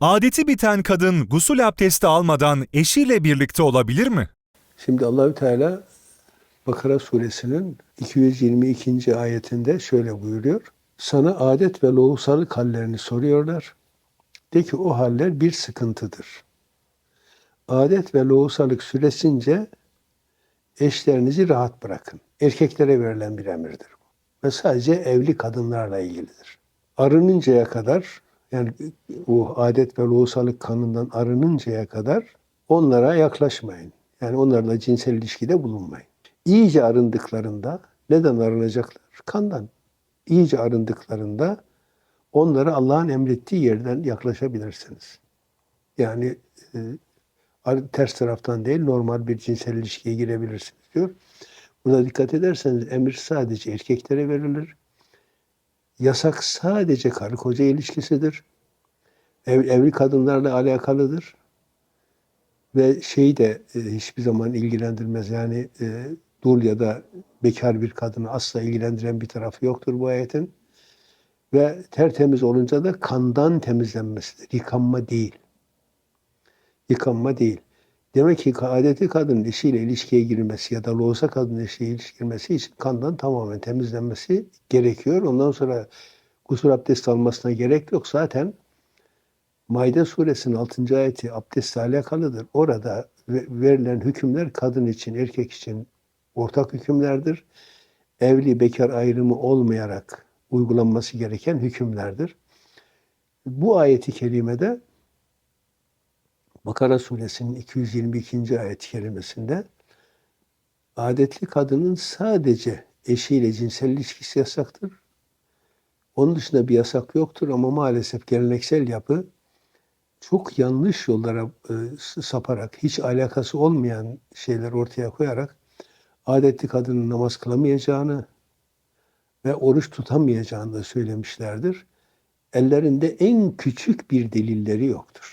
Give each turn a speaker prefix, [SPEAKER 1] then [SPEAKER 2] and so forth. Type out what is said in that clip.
[SPEAKER 1] Adeti biten kadın gusül abdesti almadan eşiyle birlikte olabilir mi?
[SPEAKER 2] Şimdi Allahü Teala Bakara suresinin 222. ayetinde şöyle buyuruyor. Sana adet ve lohusalık hallerini soruyorlar. De ki o haller bir sıkıntıdır. Adet ve lohusalık süresince eşlerinizi rahat bırakın. Erkeklere verilen bir emirdir bu. Ve sadece evli kadınlarla ilgilidir. Arınıncaya kadar yani o adet ve lohusalık kanından arınıncaya kadar onlara yaklaşmayın. Yani onlarla cinsel ilişkide bulunmayın. İyice arındıklarında neden arınacaklar? Kandan. İyice arındıklarında onlara Allah'ın emrettiği yerden yaklaşabilirsiniz. Yani e, ters taraftan değil normal bir cinsel ilişkiye girebilirsiniz diyor. Buna dikkat ederseniz emir sadece erkeklere verilir. Yasak sadece karı koca ilişkisidir. Ev, evli kadınlarla alakalıdır. Ve şeyi de e, hiçbir zaman ilgilendirmez. Yani e, dul ya da bekar bir kadını asla ilgilendiren bir tarafı yoktur bu ayetin. Ve tertemiz olunca da kandan temizlenmesidir. Yıkanma değil. Yıkanma değil. Demek ki adeti kadının eşiyle ilişkiye girmesi ya da loğusa kadının eşiyle ilişkiye girmesi için kandan tamamen temizlenmesi gerekiyor. Ondan sonra gusül abdesti almasına gerek yok. Zaten Maide suresinin 6. ayeti abdestle alakalıdır. Orada verilen hükümler kadın için, erkek için ortak hükümlerdir. Evli, bekar ayrımı olmayarak uygulanması gereken hükümlerdir. Bu ayeti kerimede Bakara suresinin 222. ayet kerimesinde adetli kadının sadece eşiyle cinsel ilişkisi yasaktır. Onun dışında bir yasak yoktur ama maalesef geleneksel yapı çok yanlış yollara e, saparak, hiç alakası olmayan şeyler ortaya koyarak adetli kadının namaz kılamayacağını ve oruç tutamayacağını da söylemişlerdir. Ellerinde en küçük bir delilleri yoktur.